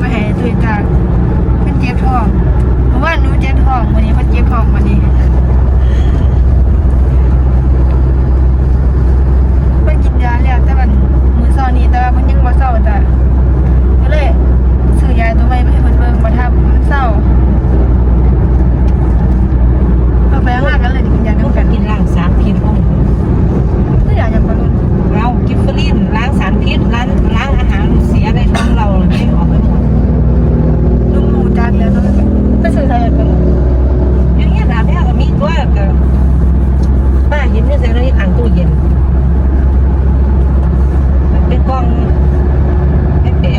ไปให้ตัวจ้ะเป็นเจ็บท้องเพราะว่าหนูเจ็บท้องวันนี้เพิ่นเจ็บท้องวันนี้เพิ่นกินยาแล้วแต่มันมื้อเช้านี้แต่ว่าเพิ่นยังบ่เช้าจ้ะก็เลยซื้อยาตัวใหม่ไปให้เพิ่นเบิ่งบ่ทับมันเช้าไปข้างล่างกันเลยดิคุณยาย ลู น้ำ ก กัน กินล้างสารพิษห้อง ก็อยากจะบอลลูน เรากิฟเฟอรินล้างสารพิษล้างล้างอาหารเสียในท้องเราไม่ออกไปหมด ลุงหมูจักแล้วต้องไปซื้อใส่กัน อย่างเงี้ยถามแม่ก็มีตัวกับป้าเห็นเนี่ยใส่ในถังตู้เย็นมันเป็นกล่องไอ้แปะ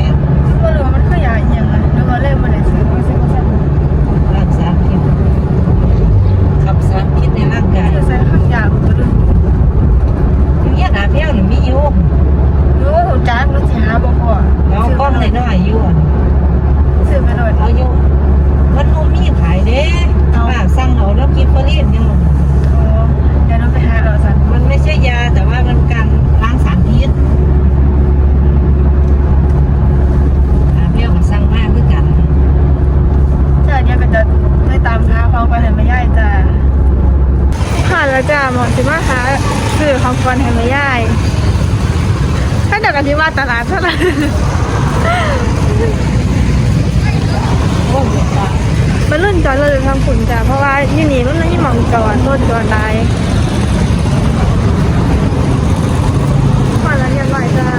ว่ารู้ว่ามันคือยาอหย่างไรแล้วก็เล่มาได้ซื้อมาซื้อมาใส่ ล้างสารพิษขับสารพิษในร่างกาย จะใส่ข้างยาบอลลูน อย่างเงี้ยถามแม่หรือมีอยู่ รู้ว่าหูจักรู้สิหาบ่พอ เรากล้องเลยน้อยอยู่อะ ซื้อไปหน่อย เอาอยู่มันนุ่มมีขายเด้ป้าสั่งเอาแล้วกิฟเฟอรินยัง โอ้เดี๋ยวเราไปหาเอาสัน มันไม่ใช่ยาแต่ว่ามันการล้างสารพิษอ่าเปรี้ยวกับสั่งมากด้วยกัน เจ้าเนี่ยก็จะได้ตามหาของไปให้แม่ย่ายจ้าผ่านแล้วจ้าหมอสิมาหาซื้อ ของก่อนให้แม่ย่ายถ้าเดี๋ยวกันที่ว่าตลาดเท่าไหร่มันรุ่นจอดรถทางขุนจ้ะเพราะว่าที่นี่มันไม่หมองจอดรถจอดได้มาแล้วเรียบร้อยจ้า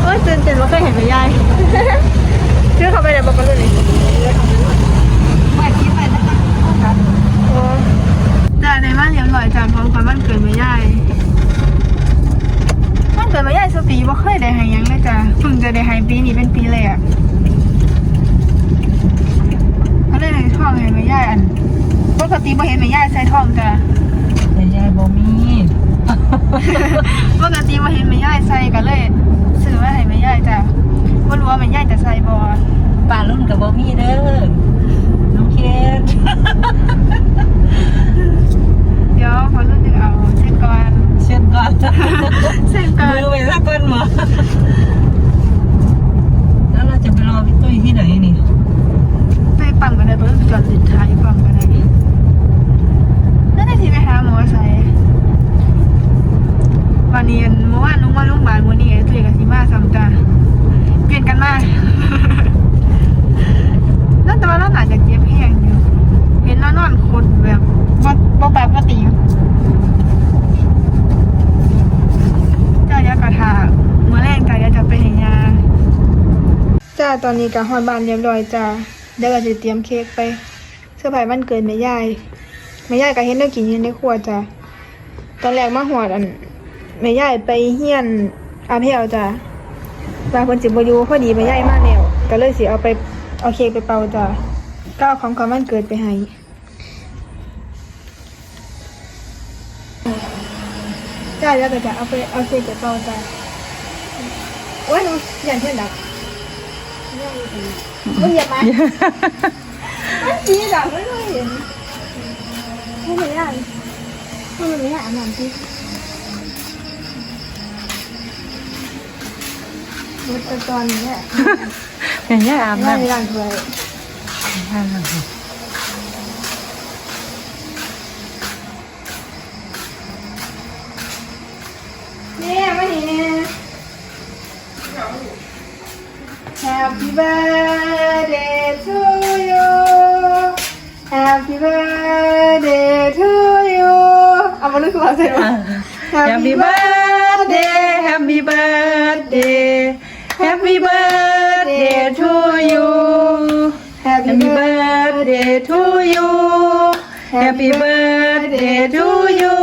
โอ้ยตื่นเต้นว่าเคยเห็นไหมยาย ชื่อเขาไปไหนบอกกันเลย ไม่คิดไปนะคะ โอ้จ้า ในบ้านเรียบร้อยจ้าพร้อมกับวันเกิดแม่ยายวันเกิดแม่ยายสุปีบ่เคยได้ให้หยังเลยจ้ะเพิ่งจะได้ให้ปีนี้เป็นปีแรกก็เลยได้ท่องให้แม่ยายอันปกติบ่เห็นแม่ยายใส่ท่องจ้ะแต่ยายบ่มีปกติบ่เห็นแม่ยายใส่ก็เลยซื้อมาให้แม่ยายจ้ะบ่รู้ว่าแม่ยายจะใส่บ่ป่ารุ่นกับบ่มีเด้อ เช็ดก่อนเช็ดก่อน มือไปสักคนหมอแล้วเราจะไปรอพี่ตุ้ยที่ไหนนี่ ไปปั๊มกันได้บ่จอดติดท้ายปั๊มกันได้นั่นน่ะสิไปหาหมอใส่วันนี้อันเมื่อวานลุงมาโรงพยาบาลมื้อนี้ไอ้ตุ้ยกับสิมาซ้ำจ้ะเปลี่ยนกันมา นั่นแต่ว่าเราน่าจะเจ็บแห้งอยู่เห็นแล้วนอนคดแบบบ่บ่ปกติอยู่ จ้าอยากระทาเมื่อแรกจ้าอยากจะไปเห็นยาจ้าตอนนี้ก็ฮอดบ้านเรียบร้อยจ้าเดี๋ยวก็จะเตรียมเค้กไปเสื้อผ้ามันเกิดแม่ยายแม่ยายก็เห็นแนวกินอยู่ในครัวจ้าตอนแรกมาหอดอันแม่ยายไปเฮียนอาเพลจ้าว่าเพิ่นสิบ่อยู่พอดีแม่ยายมาแล้วก็เลยสิเอาไปเอาเค้กไปเป่าจ้าก็เอาของขวัญวันเกิดไปให้จ้าแล้วก็จะเอาไปเอาเค้กไปเป่าจ้าโอ้ยหนูอย่าเช่นดับ มึงอย่ามามันจีดับไม่เคยเห็นไม่เห็นอะไม่เห็นอะอ่านที่มันตอนนี้แหละอย่างเงี้ยอาบไม่น้ำมีการถวยเลย Happy birthday to you. Happy birthday to you. Ah, malu ke bahasa Happy birthday, happy birthday, happy birthday to you. Happy birthday to you. Happy birthday to you.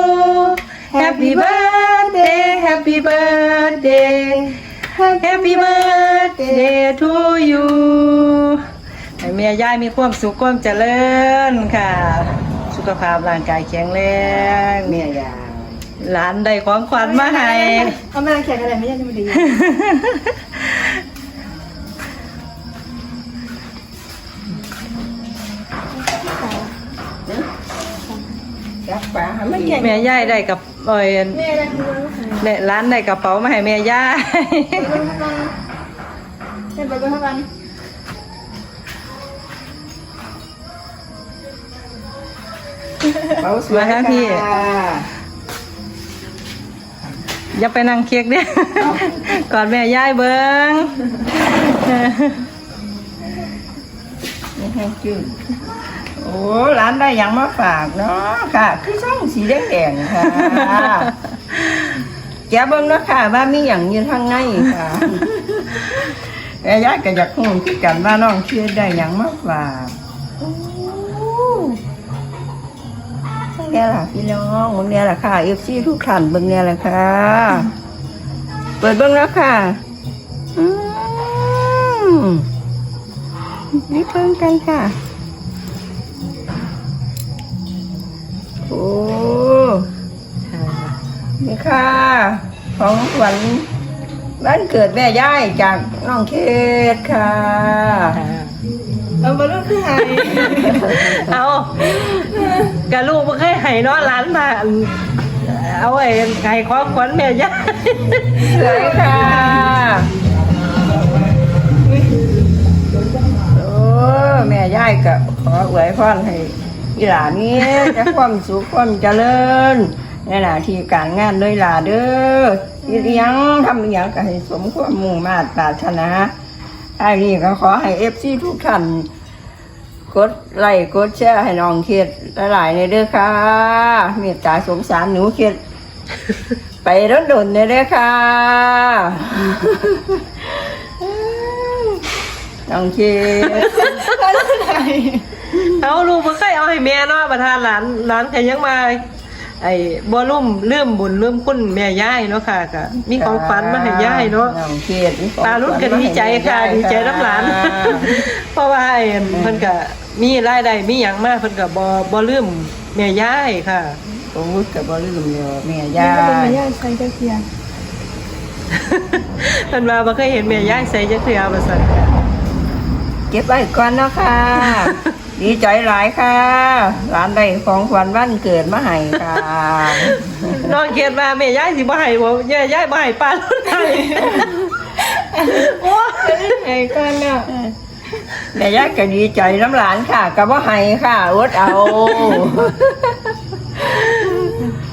Happy birthday, happy birthday. Happy birthday to you ให้แม่ย่ายมีความสุขความเจริญค่ะ สุขภาพร่างกายแข็งแรงเมียยาหลานได้ของขวัญมาให้ เอาแม่แข่งอะไรไม่ยังไม่ได้ จับปลาไม่เก่งแม่ย่ายได้กับเอ้ยแม่ได้คือว่าเนี่ยร้านได้กระเป๋ามาให้แม่ย่ายเล่นไปก็เท่ากันเขาสวยมาครับพี่ค่ะอย่าไปนั่งเค้กเนี่ยก่อนแม่ย่ายเบิ้งนี่ให้จืด โอ้ร้านได้หยังมาฝากเนาะค่ะ คือช่องสีแดงๆค่ะแกะเบิ่งเนาะค่ะ ว่ามีอย่างอยู่ทางในค่ะแม่ยายก็อยากฮู้คือกันว่าน้องเชื่อได้หยังมาฝากโอ้เบิ่งแน่ล่ะพี่น้องเบิ่งแน่ล่ะค่ะ FC ทุกท่านเบิ่งแน่ล่ะค่ะ เปิดเบิ่งแล้วค่ะอืมนี่เพิ่งกันค่ะ อ้นี่ค่ะ ของขวัญบ้านเกิดแม่ย่ายจากน้องเคสค่ะเอาบอลลูนคือไฮเอากะลูกมันเคยให้เนาะร้านมาเอาไอ้ไก่ของขวัญแม่ย่ายสวยค่ะโอ้แม่ย่ายก็ขออวยพรให้ อีหลานนี้จะความสุขความเจริญในหน้าที่การงานด้วยหลาเด้ออีหยังทำอีหยังก็ให้สมความมุ่งมาตรปรารถนาอันนี้ก็ขอให้เอฟซีทุกท่านกดไลค์กดแชร์ให้น้องเขียดหลายๆในเด้อค่ะเมตตาสงสารหนูเขียดไปรถดุนเลยเด้อค่ะน้องเขียดบอลลูน เอาลูกมันเคยเอาให้แม่เนาะประธานหลานหลานก็ยังมาไอ้บ่ลุ่มเลื่อมบุญเลื่อมคุณแม่ย่ายเนาะค่ะก็มีของขวัญมาให้ย่ายเนาะน้องเขียดมีของตาลุ้นก็ดีใจค่ะดีใจน้ำหลาน เพราะว่าไอ้เพิ่นก็มีรายได้มีหยังมากเพิ่นก็บ่บ่ลืมแม่ย่ายค่ะโอ้ยกับบลืมเนาะแม่ยัย่างไม่เป็นไม่ยากใช้จะเทียงเพิ่นว่าบ่เคยเห็นแม่ย่ายใส่จักเทื่อว่าซั่นค่ะเก็บไว้ก่อนเนาะค่ะ ดีใจหลายค่ะร้านได้ของขวัญวันเกิดมาให้ค่ะน้องเขียนว่าแม่ย่ายสิบ่ให้บ่ย่ายย่ายบ่ให้ปลาลุ้นให้โอ้ไอ้ก้อนเนาะแม่ย่าก็ดีใจน้ำหลานค่ะก็บ่ให้ค่ะอดเอา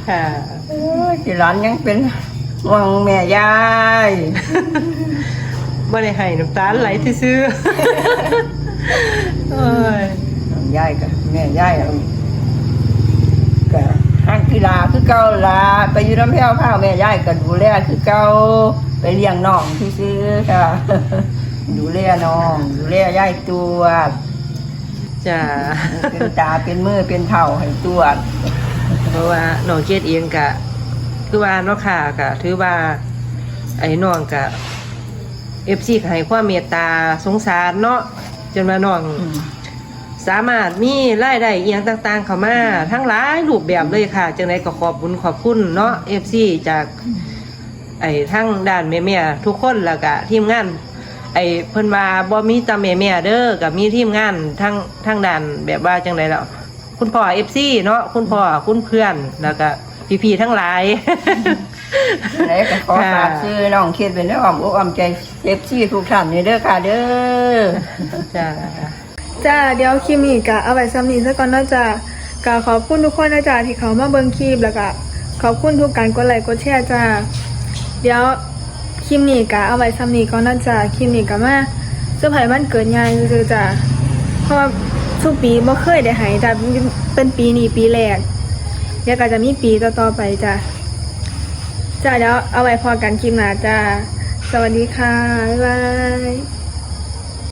ค่ะเอ้ยสิหลานยังเป็นห่วงแม่ยายบ่ได้ให้น้ำตาไหลซื่อๆโอ้ยน้อง ย่ายก็แม่ย่ายเอาก็ห้างกีฬาคือเก่าล่ะไปอยู่น้ำแพ้วข้าวแม่ย่ายก็ดูแลคือเก่าไปเลี้ยงน้องซื่อค่ะดูแลน้องดูแลย่ายตัวจ้าเป็นตาเป็นมือเป็นเท่าให้ตัวเพราะว่าน้องเกดเองกะคือว่านาะค่ะกะถือว่า ไอ้น้องกะเอฟซีให้ความเมตตาสงสารเนาะจนว่าน้องอ สามารถมีรายได้เอียงต่างๆ เข้ามา ทั้งหลายรูปแบบเลยค่ะจังไดก็ขอบคุณขอบคุณเนาะเอฟซีจากไอ้ทั้งด้านแม่ๆทุกคนแล้วก็ทีมงาน ไอ้เพิ่นว่าบ่มีแต่แม่ๆเด้อกับมีทีมงานทั้งทั้งด้านแบบว่าจังไดล่ะคุณพ่อ FC เนาะคุณพ่อคุณเพื่อนแล้วก็พี่ๆทั้งหลายไหนก็ขอฝากซื้อน้องเคิดเป็นเรื่องอ้อมอกอ้อมใจเจ็บซี่ทุกท่านนี่เด้อค่ะเด้อจ้า จ้าเดี๋ยวคลิปนี้กะเอาไว้ซ้ำนี้ซะก่อนเนาะจ้ากะขอบคุณทุกคนนะจ้าที่เขามาเบิ่งคลิปแล้วก็ขอบคุณทุกการกดไลค์กดแชร์จ้าเดี๋ยวคลิปนี้กะเอาไว้ซ้ำนี้ก่อนนะจ้าคลิปนี้กะมาเสื้อผ้ามันเกิดงายซื่อจ้าเพราะว่าทุกปีบ่เคยได้หายจ้าเป็นปีนี้ปีแรกเดี๋ยวก็จะมีปีต่อๆไปจ้าจ้าเดี๋ยวเอาไว้พอกันคลิปหน้าจ้าสวัสดีค่ะ บ๊ายบาย